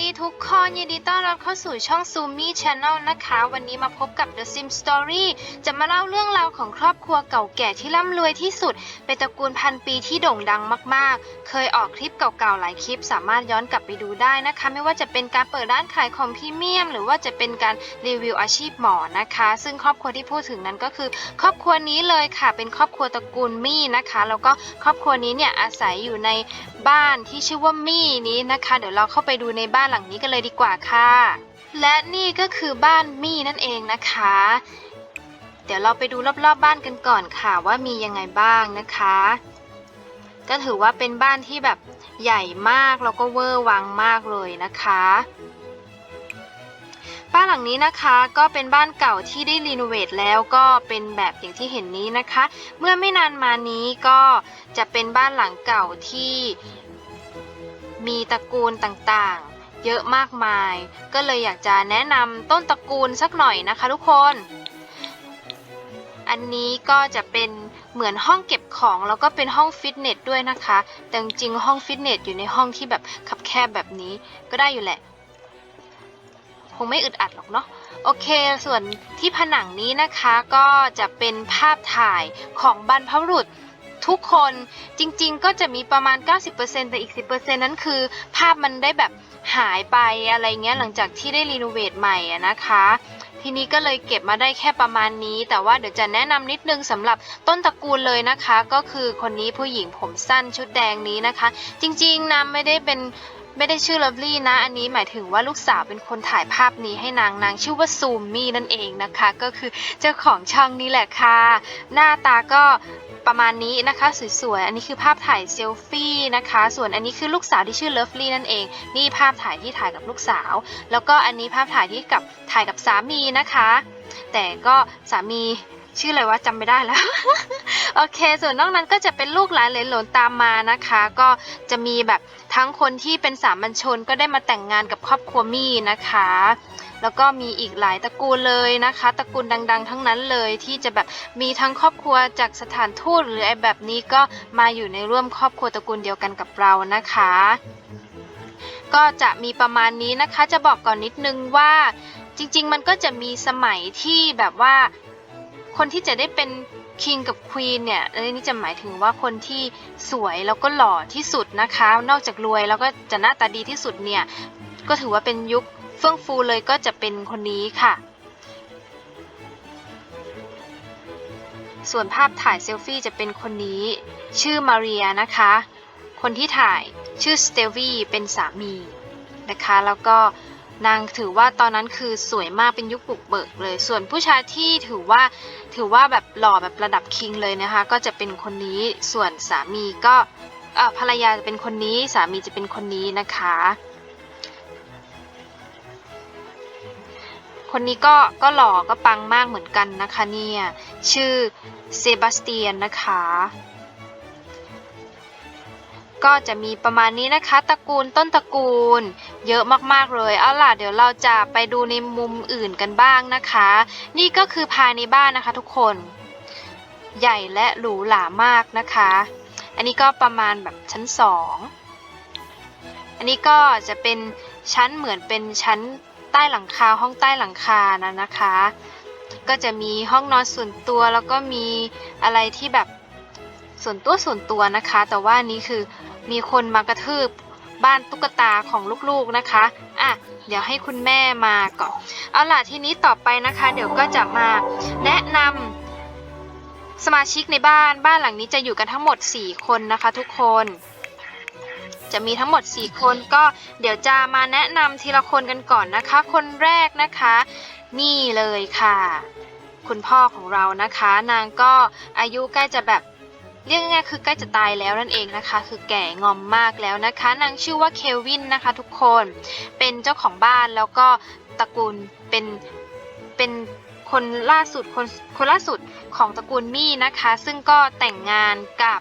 ดีทุกคนยินดีต้อนรับเข้าสู่ช่อง Sumi Channel นะคะ วันนี้มาพบกับ The Sim Story จะมาเล่าเรื่องราวของครอบครัวเก่าแก่ที่ร่ำรวยที่สุด เป็นตระกูลพันปีที่โด่งดังมากๆ เคยออกคลิปเก่าๆหลายคลิป สามารถย้อนกลับไปดูได้นะคะ ไม่ว่าจะเป็นการเปิดร้านขายของพรีเมียม หรือว่าจะเป็นการรีวิวอาชีพหมอนะคะ ซึ่งครอบครัวที่พูดถึงนั้นก็คือ ครอบครัวนี้เลยค่ะ เป็นครอบครัวตระกูลมี่นะคะ แล้วก็ครอบครัวนี้เนี่ยอาศัยอยู่ในบ้านที่ชื่อว่ามี่นี้นะคะ เดี๋ยวเราเข้าไปดูในบ้านหลังนี้กันเลยดีกว่าค่ะและนี่ก็คือบ้านมี่นั่นเองนะคะ เดี๋ยวเราไปดูรอบๆบบ้านกันก่อนค่ะว่ามียังไงบ้างนะคะ ก็ถือว่าเป็นบ้านที่แบบใหญ่มากแล้วก็เวอร์วังมากเลยนะคะ บ้านหลังนี้นะคะก็เป็นบ้านเก่าที่ได้รีโนเวทแล้วก็เป็นแบบอย่างที่เห็นนี้นะคะ เมื่อไม่นานมานี้ก็จะเป็นบ้านหลังเก่าที่มีตระกูลต่างๆ เยอะมากมาย ก็เลยอยากจะแนะนำต้นตระกูลสักหน่อยนะคะทุกคน อันนี้ก็จะเป็นเหมือนห้องเก็บของแล้วก็เป็นห้องฟิตเนสด้วยนะคะ แต่จริงห้องฟิตเนสอยู่ในห้องที่แบบคับแคบแบบนี้ก็ได้อยู่แหละ คงไม่อึดอัดหรอกเนาะโอเค ส่วนที่ผนังนี้นะคะก็จะเป็นภาพถ่ายของบรรพบุรุษทุกคนจริงๆ ก็จะมีประมาณ 90%แต่อีก 10%นั้นคือ ภาพมันได้แบบหายไปอะไรเงี้ยหลังจากที่ได้รีโนเวทใหม่นะคะ ทีนี้ก็เลยเก็บมาได้แค่ประมาณนี้ แต่ว่าเดี๋ยวจะแนะนำนิดนึงสำหรับต้นตระกูลเลยนะคะ ก็คือคนนี้ผู้หญิงผมสั้นชุดแดงนี้นะคะ จริงๆนะไม่ได้เป็นไม่ได้ชื่อลับลี่นะ อันนี้หมายถึงว่าลูกสาวเป็นคนถ่ายภาพนี้ให้นางนางชื่อว่าซูมมี่นั่นเองนะคะ ก็คือเจ้าของช่องนี้แหละค่ะ หน้าตาก็ ประมาณนี้นะคะสวยๆ อันนี้คือภาพถ่ายเซลฟี่นะคะ ส่วนอันนี้คือลูกสาวที่ชื่อ Lovely นั่นเอง นี่ภาพถ่ายที่ถ่ายกับลูกสาว แล้วก็อันนี้ภาพถ่ายที่กับถ่ายกับสามีนะคะ แต่ก็สามีชื่ออะไรวะจำไม่ได้แล้ว โอเค ส่วนนอกนั้นก็จะเป็นลูกหลานเลนหลนตามมานะคะ ก็จะมีแบบทั้งคนที่เป็นสามัญชนก็ได้มาแต่งงานกับครอบครัวมี่นะคะ แล้วก็มีอีกหลายตระกูลเลยนะคะ ตระกูลดัง ๆ ทั้งนั้นเลยที่จะแบบมีทั้งครอบครัวจากสถานทูตหรือไอแบบนี้ก็มาอยู่ในร่วมครอบครัวตระกูลเดียวกันกับเรานะคะ ก็จะมีประมาณนี้นะคะจะบอกก่อนนิดนึงว่าจริง ๆ มันก็จะมีสมัยที่แบบว่าคนที่จะได้เป็นคิงกับควีนเนี่ยอันนี้จะหมายถึงว่าคนที่สวยแล้วก็หล่อที่สุดนะคะ นอกจากรวยแล้วก็จะหน้าตาดีที่สุดเนี่ย ก็ถือว่าเป็นยุค ฟื่องฟูเลยก็จะเป็นคนนี้ค่ะ ส่วนภาพถ่ายเซลฟี่จะเป็นคนนี้ ชื่อมาเรียนะคะ คนที่ถ่ายชื่อสเตวีเป็นสามีนะคะ แล้วก็นางถือว่าตอนนั้นคือสวยมากเป็นยุคบุกเบิกเลย ส่วนผู้ชายที่ถือว่าถือว่าแบบหล่อแบบระดับคิงเลยนะคะ ก็จะเป็นคนนี้ ส่วนสามีก็ภรรยาจะเป็นคนนี้ สามีจะเป็นคนนี้นะคะ คนนี้ก็ก็หล่อก็ปังมากเหมือนกันนะคะเนี่ย ชื่อเซบาสเตียนนะคะ ก็จะมีประมาณนี้นะคะตระกูลต้นตระกูล เยอะมากๆเลยเอาล่ะเดี๋ยวเราจะไปดูในมุมอื่นกันบ้างนะคะ นี่ก็คือภายในบ้านนะคะทุกคน ใหญ่และหรูหรามากนะคะ อันนี้ก็ประมาณแบบชั้นสองอันนี้ก็จะเป็นชั้นเหมือนเป็นชั้น ใต้หลังคาห้องใต้หลังคานะนะคะ ก็จะมีห้องนอนส่วนตัวแล้วก็มีอะไรที่แบบส่วนตัวส่วนตัวนะคะ แต่ว่านนี้คือมีคนมากระทืบบ้านตุ๊กตาของลูกๆนะคะ อะ เดี๋ยวให้คุณแม่มาก่อน เอาล่ะทีนี้ต่อไปนะคะ เดี๋ยวก็จะมาแนะนำสมาชิกในบ้าน บ้านหลังนี้จะอยู่กันทั้งหมด 4 คนนะคะทุกคน จะมีทั้งหมด 4 คนก็เดี๋ยวจะมาแนะนำทีละคนกันก่อนนะคะ คนแรกนะคะ นี่เลยค่ะ คุณพ่อของเรานะคะ นางก็อายุใกล้จะแบบเรียกง่ายๆคือใกล้จะตายแล้วนั่นเองนะคะ คือแก่งอมมากแล้วนะคะ นางชื่อว่าเควินนะคะ ทุกคนเป็นเจ้าของบ้านแล้วก็ตระกูลเป็นเป็นคนล่าสุดคนคนล่าสุดของตระกูลมี่นะคะ ซึ่งก็แต่งงานกับ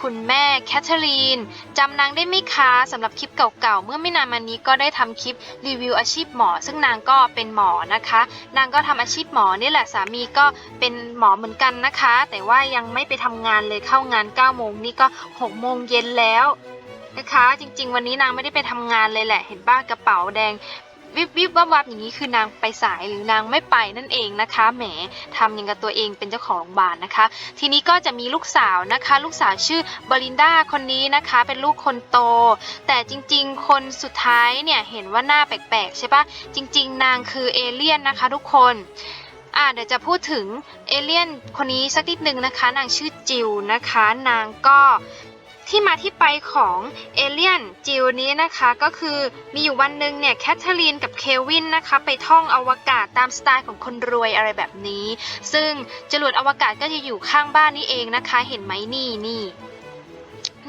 คุณแม่แคทเธอรีนจำนางได้ไหมคะสำหรับคลิปเก่าๆ เมื่อไม่นานมานี้ก็ได้ทำคลิปรีวิวอาชีพหมอ ซึ่งนางก็เป็นหมอนะคะ นางก็ทำอาชีพหมอนี่แหละสามีก็เป็นหมอเหมือนกันนะคะ แต่ว่ายังไม่ไปทำงานเลยเข้างาน9โมงนี่ก็6โมงเย็นแล้วนะคะ จริงๆ วันนี้นางไม่ได้ไปทำงานเลยแหละ เห็นบ้ากระเป๋าแดง วิบวิบวับวับอย่างนี้คือนางไปสายหรือนางไม่ไปนั่นเองนะคะ แหมทำอย่างกับตัวเองเป็นเจ้าของโรงพยาบาลนะคะ ทีนี้ก็จะมีลูกสาวนะคะ ลูกสาวชื่อบรินดาคนนี้นะคะ เป็นลูกคนโต แต่จริงๆ คนสุดท้ายเนี่ยเห็นว่าหน้าแปลกๆใช่ปะจริง ๆ นางคือเอเลี่ยนนะคะ ทุกคนอ่าเดี๋ยวจะพูดถึงเอเลี่ยนคนนี้สักนิดนึงนะคะ นางชื่อจิวนะคะ นางก็ ที่มาที่ไปของเอเลี่ยนจิวนี้นะคะก็คือมีอยู่วันหนึ่งเนี่ยแคทเธอรีนกับเควินนะคะไปท่องอวกาศตามสไตล์ของคนรวยอะไรแบบนี้ ซึ่งจรวดอวกาศก็จะอยู่ข้างบ้านนี่เองนะคะ เห็นไหมนี่นี่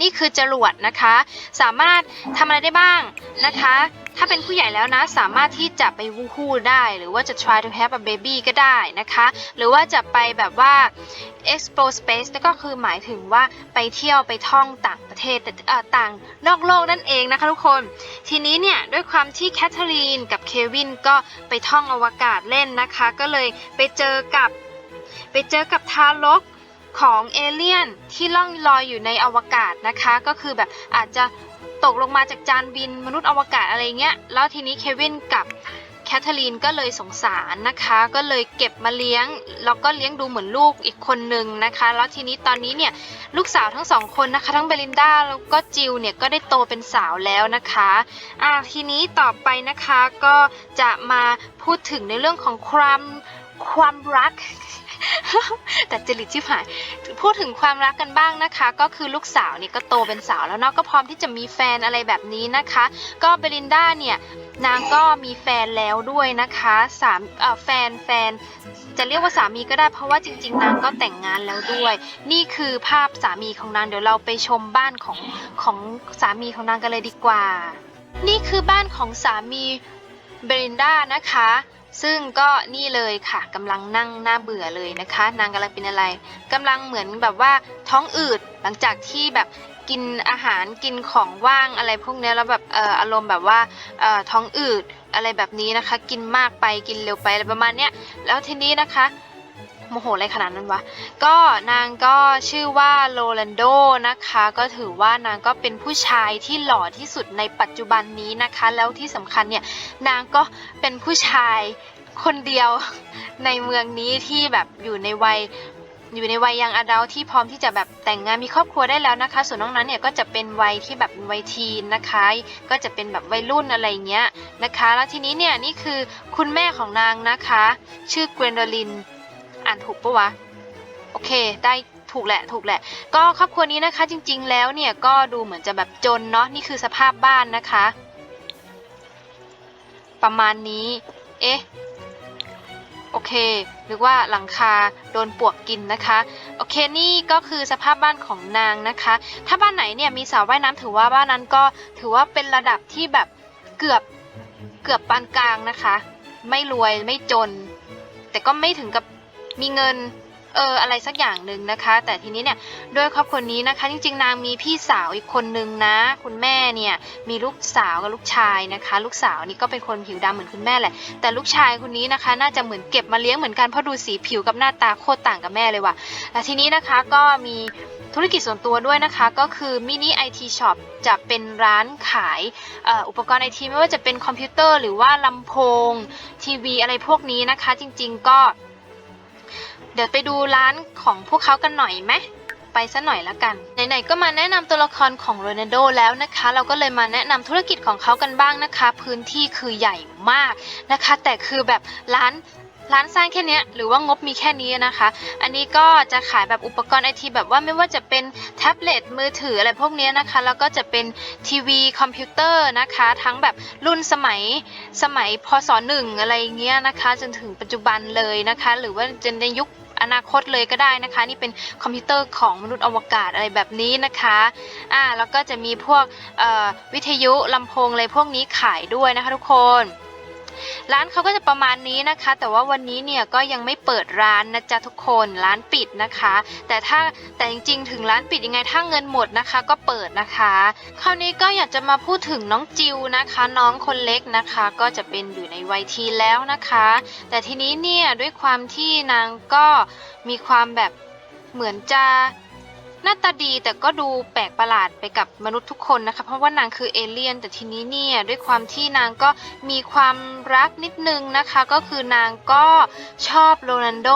นี่คือจรวดนะคะ สามารถทำอะไรได้บ้างนะคะ ถ้าเป็นผู้ใหญ่แล้วนะสามารถที่จะไปวูฮู้ได้ หรือว่าจะ try to have a baby ก็ได้นะคะ หรือว่าจะไปแบบว่า explore space ก็คือหมายถึงว่าไปเที่ยวไปท่องต่างประเทศแต่เต่างนอกโลกนั่นเองนะคะทุกคน ทีนี้เนี่ยด้วยความที่แคทเธอรีนกับเควินก็ไปท่องอวกาศเล่นนะคะ ก็เลยไปเจอกับไปเจอกับทารกของเอเลี่ยนที่ล่องลอยอยู่ในอวกาศนะคะ ก็คือแบบอาจจะ ตกลงมาจากจานบินมนุษย์อวกาศอะไรเงี้ย แล้วทีนี้เควินกับแคทเธอรีนก็เลยสงสารนะคะ ก็เลยเก็บมาเลี้ยง แล้วก็เลี้ยงดูเหมือนลูกอีกคนนึงนะคะ แล้วทีนี้ตอนนี้เนี่ยลูกสาวทั้งสองคนนะคะ ทั้งเบลินดาแล้วก็จิลเนี่ยก็ได้โตเป็นสาวแล้วนะคะอ่าทีนี้ต่อไปนะคะก็จะมาพูดถึงในเรื่องของความ ความรัก แต่จริตชิบหายพูดถึงความรักกันบ้างนะคะ ก็คือลูกสาวนี่ก็โตเป็นสาวแล้วเนาะก็พร้อมที่จะมีแฟนอะไรแบบนี้นะคะ ก็เบลินดาเนี่ยนางก็มีแฟนแล้วด้วยนะคะสามแฟนแฟนจะเรียกว่าสามีก็ได้เพราะว่าจริง ๆ นางก็แต่งงานแล้วด้วย นี่คือภาพสามีของนางเดี๋ยวเราไปชมบ้านของของสามีของนางกันเลยดีกว่า นี่คือบ้านของสามีเบลินดานะคะ ซึ่งก็นี่เลยค่ะกำลังนั่งหน้าเบื่อเลยนะคะ นางกำลังเป็นอะไรกำลังเหมือนแบบว่าท้องอืดหลังจากที่แบบกินอาหารกินของว่างอะไรพวกเนี้ยแล้วแบบเอ่ออารมณ์แบบว่าเอ่อท้องอืดอะไรแบบนี้นะคะ กินมากไปกินเร็วไปอะไรประมาณเนี้ยแล้วทีนี้นะคะ โมโหอะไรขนาดนั้นวะ ก็นางก็ชื่อว่าโรลันโดนะคะ ก็ถือว่านางก็เป็นผู้ชายที่หล่อที่สุดในปัจจุบันนี้นะคะ แล้วที่สำคัญเนี่ยนางก็เป็นผู้ชายคนเดียวในเมืองนี้ที่แบบอยู่ในวัยอยู่ในวัยยังอดัลที่พร้อมที่จะแบบแต่งงานมีครอบครัวได้แล้วนะคะ ส่วนน้องนั้นเนี่ยก็จะเป็นวัยที่แบบวัยทีนนะคะ ก็จะเป็นแบบวัยรุ่นอะไรเงี้ยนะคะ แล้วทีนี้เนี่ยนี่คือคุณแม่ของนางนะคะ ชื่อเกวนโดลิน อ่านถูกปะวะ โอเค ได้ถูกแหละถูกแหละ ก็ครอบครัวนี้นะคะ จริง ๆ แล้วเนี่ยก็ดูเหมือนจะแบบจนเนาะนี่คือสภาพบ้านนะคะ ประมาณนี้ เอ๊ะโอเค หรือว่าหลังคาโดนปวกกินนะคะ โอเค นี่ก็คือสภาพบ้านของนางนะคะ ถ้าบ้านไหนเนี่ยมีสระว่ายน้ำถือว่าบ้านนั้นก็ถือว่าเป็นระดับที่แบบเกือบเกือบปานกลางนะคะ ไม่รวยไม่จน แต่ก็ไม่ถึงกับ มีเงินเอออะไรสักอย่างหนึ่งนะคะ แต่ทีนี้เนี่ยด้วยครอบครัวนี้นะคะ จริงๆ นางมีพี่สาวอีกคนนึงนะ คุณแม่เนี่ยมีลูกสาวกับลูกชายนะคะ ลูกสาวนี่ก็เป็นคนผิวดำเหมือนคุณแม่แหละ แต่ลูกชายคนนี้นะคะ น่าจะเหมือนเก็บมาเลี้ยงเหมือนกันเพราะดูสีผิวกับหน้าตาโคตรต่างกับแม่เลยว่ะและทีนี้นะคะก็มีธุรกิจส่วนตัวด้วยนะคะ ก็คือมินิไอทีช็อปจะเป็นร้านขายอ,อุปกรณ์ไอทีไม่ว่าจะเป็นคอมพิวเตอร์หรือว่าลำโพง ทีวีอะไรพวกนี้นะคะ จริง ๆ ก็ ดี๋ยวไปดูร้านของพวกเขากันหน่อยไหมไปซะหน่อยละกัน ไหนๆ ก็มาแนะนำตัวละครของโรนัลโดแล้วนะคะ เราก็เลยมาแนะนำธุรกิจของเขากันบ้างนะคะ พื้นที่คือใหญ่มากนะคะ แต่คือแบบร้าน ร้านสร้างแค่นี้หรือว่างบมีแค่นี้นะคะ อันนี้ก็จะขายแบบอุปกรณ์ไอทีแบบว่าไม่ว่าจะเป็นแท็บเล็ตมือถืออะไรพวกนี้นะคะ แล้วก็จะเป็นทีวีคอมพิวเตอร์นะคะ ทั้งแบบรุ่นสมัยสมัยพศหนึ่งอะไรเงี้ยนะคะ จนถึงปัจจุบันเลยนะคะ หรือว่าจะในยุคอนาคตเลยก็ได้นะคะ นี่เป็นคอมพิวเตอร์ของมนุษย์อวกาศอะไรแบบนี้นะคะอ่าแล้วก็จะมีพวกวิทยุลำโพงอะไรพวกนี้ขายด้วยนะคะทุกคน ร้านเขาก็จะประมาณนี้นะคะ แต่ว่าวันนี้เนี่ยก็ยังไม่เปิดร้านนะจ๊ะทุกคนร้านปิดนะคะ แต่ถ้าแต่จริงๆ ถึงร้านปิดยังไงถ้าเงินหมดนะคะ ก็เปิดนะคะ คราวนี้ก็อยากจะมาพูดถึงน้องจิวนะคะ น้องคนเล็กนะคะ ก็จะเป็นอยู่ในวัยทีแล้วนะคะ แต่ทีนี้เนี่ยด้วยความที่นางก็มีความแบบเหมือนจะ หน้าตาดีแต่ก็ดูแปลกประหลาดไปกับมนุษย์ทุกคนนะคะ เพราะว่านางคือเอเลี่ยน แต่ทีนี้เนี่ยด้วยความที่นางก็มีความรักนิดนึงนะคะ ก็คือนางก็ชอบโรนัลโด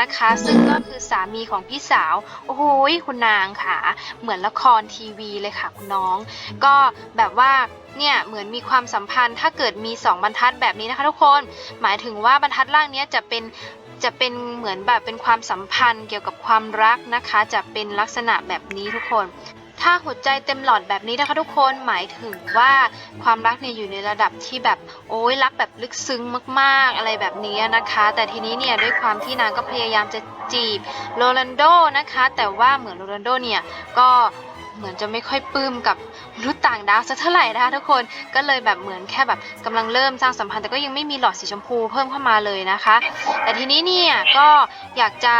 นะคะ ซึ่งก็คือสามีของพี่สาว โอ้โหคุณนางค่ะ เหมือนละครทีวีเลยค่ะคุณน้อง ก็แบบว่าเนี่ยเหมือนมีความสัมพันธ์ถ้าเกิดมี 2 บรรทัดแบบนี้นะคะทุกคน หมายถึงว่าบรรทัดล่างนี้จะเป็น จะเป็นเหมือนแบบเป็นความสัมพันธ์เกี่ยวกับความรักนะคะ จะเป็นลักษณะแบบนี้ทุกคน ถ้าหัวใจเต็มหลอดแบบนี้นะคะทุกคนหมายถึงว่าความรักเนี่ยอยู่ในระดับที่แบบโอ้ยรักแบบลึกซึ้งมาก ๆ อะไรแบบนี้นะคะ แต่ทีนี้เนี่ยด้วยความที่นางก็พยายามจะจีบโรนัลโดนะคะ แต่ว่าเหมือนโรนัลโดเนี่ยก็ เหมือนจะไม่ค่อยปลื้มกับมนุษย์ต่างดาวสักเท่าไหร่นะคะทุกคนก็เลยแบบเหมือนแค่แบบกำลังเริ่มสร้างสัมพันธ์แต่ก็ยังไม่มีหลอดสีชมพูเพิ่มเข้ามาเลยนะคะ แต่ทีนี้เนี่ยก็อยากจะ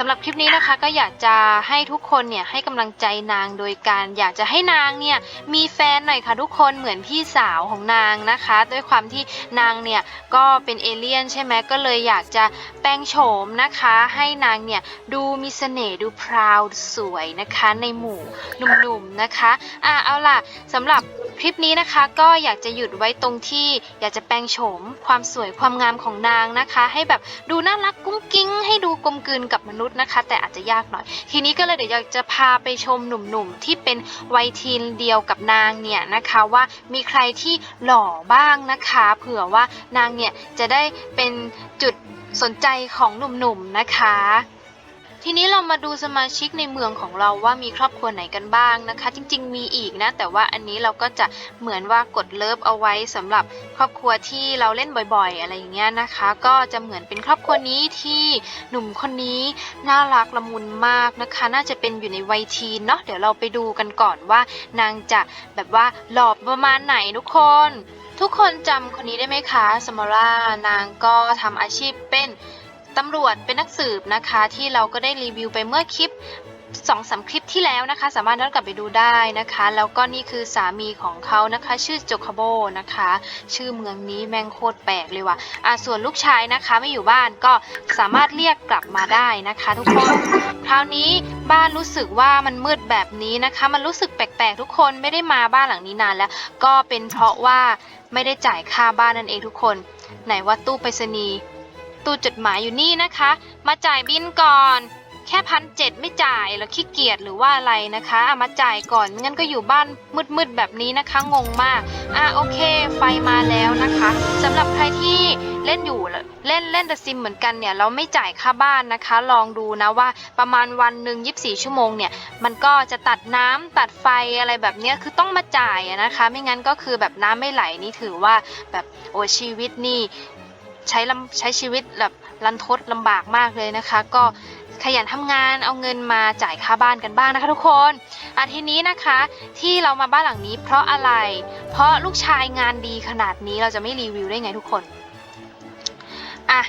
สำหรับคลิปนี้นะคะก็อยากจะให้ทุกคนเนี่ยให้กำลังใจนางโดยการอยากจะให้นางเนี่ยมีแฟนหน่อยค่ะทุกคนเหมือนพี่สาวของนางนะคะ ด้วยความที่นางเนี่ยก็เป็นเอเลี่ยนใช่ไหมก็เลยอยากจะแปลงโฉมนะคะ ให้นางเนี่ยดูมีเสน่ห์ดูพราวสวยนะคะในหมู่หนุ่มๆนะคะอะเอาล่ะสำหรับคลิปนี้นะคะก็อยากจะหยุดไว้ตรงที่อยากจะแปลงโฉมความสวยความงามของนางนะคะ ให้แบบดูน่ารักกุ้งกิ้งให้ดูกลมกลืนกับมนุษย์นะคะ แต่อาจจะยากหน่อย ทีนี้ก็เลยเดี๋ยวอยากจะพาไปชมหนุ่มๆ ที่เป็นวัยทีนเดียวกับนางเนี่ยนะคะว่ามีใครที่หล่อบ้างนะคะ เผื่อว่านางเนี่ยจะได้เป็นจุดสนใจของหนุ่มๆนะคะ ทีนี้เรามาดูสมาชิกในเมืองของเราว่ามีครอบครัวไหนกันบ้างนะคะ จริง ๆ มีอีกนะ แต่ว่าอันนี้เราก็จะเหมือนว่ากดเลิฟเอาไว้สำหรับครอบครัวที่เราเล่นบ่อย ๆ อะไรอย่างเงี้ยนะคะ ก็จะเหมือนเป็นครอบครัวนี้ที่หนุ่มคนนี้น่ารักละมุนมากนะคะ น่าจะเป็นอยู่ในวัยทีนเนาะเดี๋ยวเราไปดูกันก่อนว่านางจะแบบว่าหล่อประมาณไหนทุกคนทุกคนจำคนนี้ได้ไหมคะสมารานางก็ทำอาชีพเป็น ตำรวจเป็นนักสืบนะคะ ที่เราก็ได้รีวิวไปเมื่อคลิปสองสามคลิปที่แล้วนะคะ สามารถย้อนกลับไปดูได้นะคะ แล้วก็นี่คือสามีของเขานะคะ ชื่อโจคาโบนะคะ ชื่อเมืองนี้แมงโคตรแปลกเลยว่ะอะส่วนลูกชายนะคะไม่อยู่บ้านก็สามารถเรียกกลับมาได้นะคะทุกคนคราวนี้บ้านรู้สึกว่ามันมืดแบบนี้นะคะ มันรู้สึกแปลกๆทุกคนไม่ได้มาบ้านหลังนี้นานแล้ว ก็เป็นเพราะว่าไม่ได้จ่ายค่าบ้านนั่นเองทุกคน ไหนว่าตู้ไปรษณีย์ ตู้จดหมายอยู่นี่นะคะ มาจ่ายบินก่อน แค่พันเจ็ดไม่จ่ายแล้วขี้เกียจหรือว่าอะไรนะคะอะมาจ่ายก่อนไม่งั้นก็อยู่บ้านมืดๆแบบนี้นะคะ งงมาก อะโอเค ไฟมาแล้วนะคะสำหรับใครที่เล่นอยู่เล่นเล่นแต่ซิมเหมือนกันเนี่ยเราไม่จ่ายค่าบ้านนะคะ ลองดูนะว่าประมาณวันหนึ่ง24 ชั่วโมงเนี่ยมันก็จะตัดน้ำตัดไฟอะไรแบบนี้คือต้องมาจ่ายนะคะ ไม่งั้นก็คือแบบน้ำไม่ไหลนี่ถือว่าแบบโอ้ชีวิตนี่ ใช้ลำใช้ชีวิตแบบรันทดลำบากมากเลยนะคะ ก็ขยันทำงานเอาเงินมาจ่ายค่าบ้านกันบ้างนะคะทุกคนอาทีนี้นะคะที่เรามาบ้านหลังนี้ เพราะอะไร เพราะลูกชายงานดีขนาดนี้เราจะไม่รีวิวได้ไงทุกคนอะ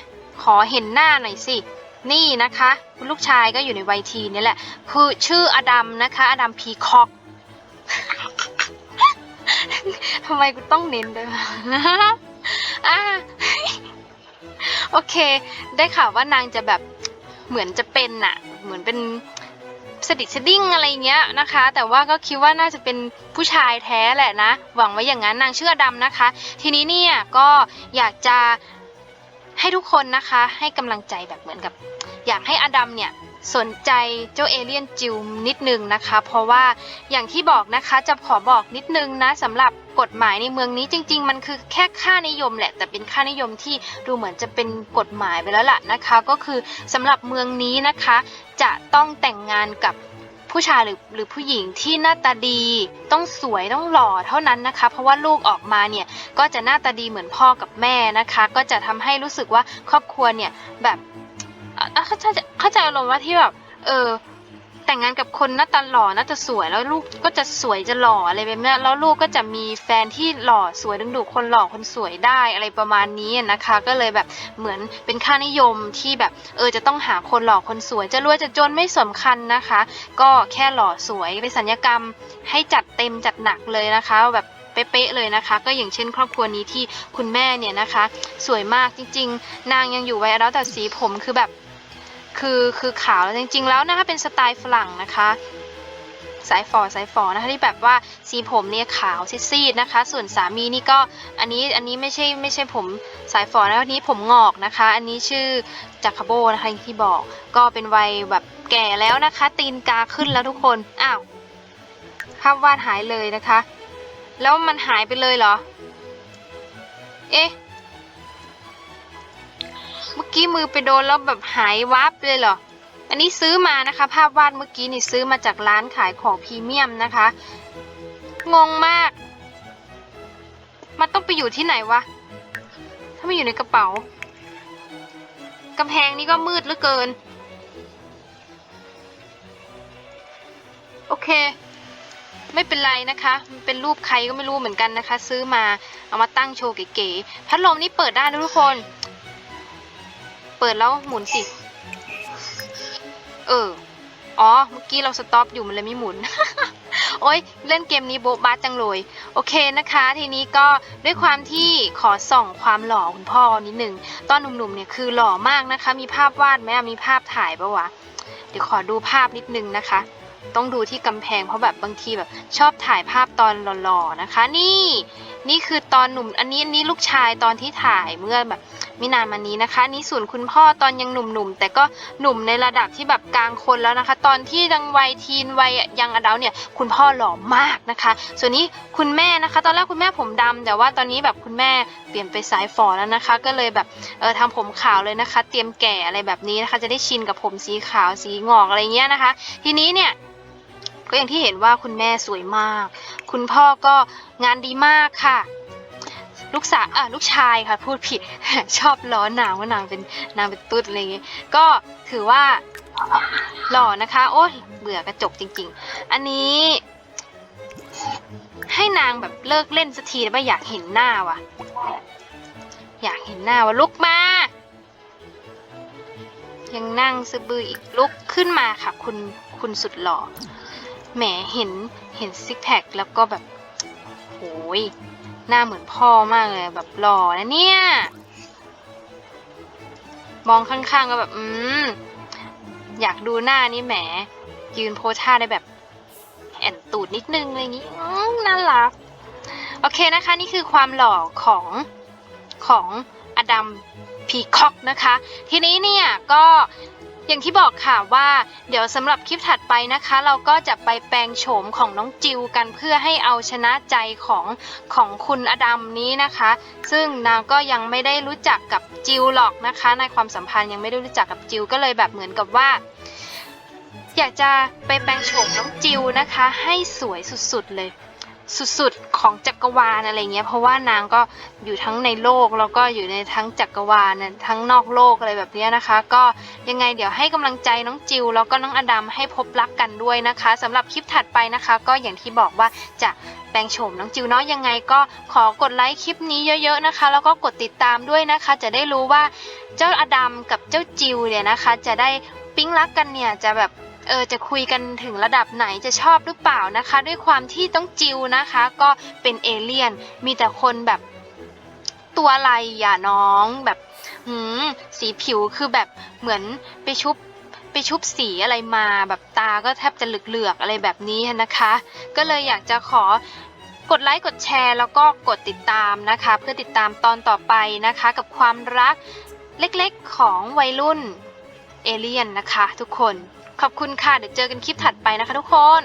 ขอเห็นหน้าหน่อยสินี่นะคะคุณลูกชายก็อยู่ในวัยทีนนี่แหละ คือชื่ออดัมนะคะอดัมพีคอกทำไมกูต้องเน้นด้วยวะอะ โอเค ได้ข่าวว่านางจะแบบเหมือนจะเป็นน่ะเหมือนเป็นสดิดสดิ้งอะไรเงี้ยนะคะ แต่ว่าก็คิดว่าน่าจะเป็นผู้ชายแท้แหละนะ หวังไว้อย่างนั้นนางเชื่อดำนะคะ ทีนี้เนี่ยก็อยากจะให้ทุกคนนะคะ ให้กำลังใจแบบเหมือนกับ อยากให้อดัมเนี่ยสนใจเจ้าเอเลี่ยนจิวนิดนึงนะคะ เพราะว่าอย่างที่บอกนะคะจะขอบอกนิดนึงนะสำหรับ กฎหมายในเมืองนี้จริง ๆ มันคือแค่ค่านิยมแหละ แต่เป็นค่านิยมที่ดูเหมือนจะเป็นกฎหมายไปแล้วล่ะนะคะ ก็คือสำหรับเมืองนี้นะคะ จะต้องแต่งงานกับผู้ชายหรือหรือผู้หญิงที่หน้าตาดีต้องสวยต้องหล่อเท่านั้นนะคะ เพราะว่าลูกออกมาเนี่ยก็จะหน้าตาดีเหมือนพ่อกับแม่นะคะ ก็จะทำให้รู้สึกว่าครอบครัวเนี่ยแบบเข้าใจเข้าใจอารมณ์ว่าที่แบบเออ แต่งงานกับคนหน้าตาหล่อหน้าตาสวยแล้วลูกก็จะสวยจะหล่ออะไรแบบนี้แล้วลูกก็จะมีแฟนที่หล่อสวยดึงดูดคนหล่อคนสวยได้อะไรประมาณนี้นะคะ ก็เลยแบบเหมือนเป็นค่านิยมที่แบบเออจะต้องหาคนหล่อคนสวย จะรวยจะจนไม่สำคัญนะคะ ก็แค่หล่อสวยไปสัญญกรรมให้จัดเต็มจัดหนักเลยนะคะแบบเป๊ะเลยนะคะ ก็อย่างเช่น ครอบครัวนี้ที่คุณแม่เนี่ยนะคะ สวยมากจริง ๆ นางยังอยู่ไว้แล้วแต่สีผมคือแบบ คือคือขาวแล้วจริง ๆ แล้วนะคะเป็นสไตล์ฝรั่งนะคะสายฝอสายฝอนะคะที่แบบว่าสีผมเนี่ยขาวซีดๆนะคะ ส่วนสามีนี่ก็อันนี้อันนี้ไม่ใช่ไม่ใช่ผมสายฝอนะอันนี้ผมงอกนะคะ อันนี้ชื่อจักรโบนะคะอย่างที่บอกก็เป็นวัยแบบแก่แล้วนะคะ ตีนกาขึ้นแล้วทุกคนอ้าวภาพวาดหายเลยนะคะ แล้วมันหายไปเลยเหรอ เอ๊ะ เมื่อกี้มือไปโดนแล้วแบบหายวับเลยเหรอ อันนี้ซื้อมานะคะ ภาพวาดเมื่อกี้นี่ซื้อมาจากร้านขายของพรีเมียมนะคะ งงมาก มันต้องไปอยู่ที่ไหนวะ ถ้าไม่อยู่ในกระเป๋ากำแพงนี่ก็มืดเหลือเกิน โอเค ไม่เป็นไรนะคะมันเป็นรูปใครก็ไม่รู้เหมือนกันนะคะ ซื้อมาเอามาตั้งโชว์เก๋ๆพัดลมนี่เปิดได้นะทุกคน เปิดแล้วหมุนสิ เออ อ๋อ เมื่อกี้เราสต็อปอยู่มันเลยไม่หมุน โอ้ยเล่นเกมนี้โบ๊ะบาจังเลย โอเคนะคะ ทีนี้ก็ด้วยความที่ขอส่องความหล่อคุณพ่อนิดหนึ่ง ตอนหนุ่มๆเนี่ยคือหล่อมากนะคะ มีภาพวาดไหมมีภาพถ่ายปะวะ เดี๋ยวขอดูภาพนิดนึงนะคะ ต้องดูที่กำแพงเพราะแบบบางทีแบบชอบถ่ายภาพตอนหล่อๆนะคะ นี่นี่คือตอนหนุ่มอันนี้อันนี้ลูกชายตอนที่ถ่ายเมื่อแบบไม่นานมานี้นะคะ นี่ส่วนคุณพ่อตอนยังหนุ่มๆแต่ก็หนุ่มในระดับที่แบบกลางคนแล้วนะคะ ตอนที่ยังวัยทีนวัยยังอดัลเนี่ยคุณพ่อหล่อมากนะคะ ส่วนนี้คุณแม่นะคะ ตอนแรกคุณแม่ผมดำแต่ว่าตอนนี้แบบคุณแม่เปลี่ยนไปสายฝอแล้วนะคะ ก็เลยแบบเออทำผมขาวเลยนะคะ เตรียมแก่อะไรแบบนี้นะคะ จะได้ชินกับผมสีขาวสีงอกอะไรเงี้ยนะคะ ทีนี้เนี่ย ก็อย่างที่เห็นว่าคุณแม่สวยมาก คุณพ่อก็งานดีมากค่ะ ลูกสาวอะลูกชายค่ะ พูดผิด ชอบล้อนางว่านางเป็นนางเป็นตุ๊ดอะไรอย่างเงี้ยก็ถือว่าหล่อนะคะ โอ้ยเบื่อกระจกจริง ๆ อันนี้ ให้นางแบบเลิกเล่นสักทีได้ปะอยากเห็นหน้าว่ะ อยากเห็นหน้าว่ะลุกมายังนั่งสะบืออีกลุกขึ้นมาค่ะ คุณคุณสุดหล่อ แหมเห็นเห็นซิกแพคแล้วก็แบบโหยหน้าเหมือนพ่อมากเลยแบบหล่อนะเนี่ย มองข้างๆก็แบบอืมอยากดูหน้านี่แหม ยืนโพสท่าได้แบบแอนตูดนิดนึงอะไรอย่างงี้น่ารัก โอเคนะคะ นี่คือความหล่อของของอดัมพีคอกนะคะ ทีนี้เนี่ยก็ อย่างที่บอกค่ะว่าเดี๋ยวสำหรับคลิปถัดไปนะคะ เราก็จะไปแปลงโฉมของน้องจิวกันเพื่อให้เอาชนะใจของของคุณอดัมนี้นะคะ ซึ่งนางก็ยังไม่ได้รู้จักกับจิวหรอกนะคะ ในความสัมพันธ์ยังไม่ได้รู้จักกับจิวก็เลยแบบเหมือนกับว่า อยากจะไปแปลงโฉมน้องจิวนะคะ ให้สวยสุดๆเลย สุดๆของจักรวาลอะไรเงี้ยเพราะว่านางก็อยู่ทั้งในโลกแล้วก็อยู่ในทั้งจักรวาลทั้งนอกโลกอะไรแบบนี้นะคะ ก็ยังไงเดี๋ยวให้กำลังใจน้องจิวแล้วก็น้องอดัมให้พบรักกันด้วยนะคะสำหรับคลิปถัดไปนะคะ ก็อย่างที่บอกว่าจะแปลงโฉมน้องจิวเนาะยังไงก็ขอกดไลค์คลิปนี้เยอะ ๆนะคะ แล้วก็กดติดตามด้วยนะคะ จะได้รู้ว่าเจ้าอดัมกับเจ้าจิวเนี่ยนะคะ จะได้ปิ๊งรักกันเนี่ยจะแบบ เออจะคุยกันถึงระดับไหนจะชอบหรือเปล่านะคะ ด้วยความที่ต้องจิวนะคะ ก็เป็นเอเลี่ยนมีแต่คนแบบตัวอะไรอย่าน้องแบบหืมสีผิวคือแบบเหมือนไปชุบไปชุบสีอะไรมาแบบตาก็แทบจะเหลือกๆอะไรแบบนี้นะคะ ก็เลยอยากจะขอกดไลค์กดแชร์ แล้วก็กดติดตามนะคะ เพื่อติดตามตอนต่อไปนะคะ กับความรักเล็กๆของวัยรุ่นเอเลี่ยนนะคะ ทุกคน ขอบคุณค่ะ เดี๋ยวเจอกันคลิปถัดไปนะคะทุกคน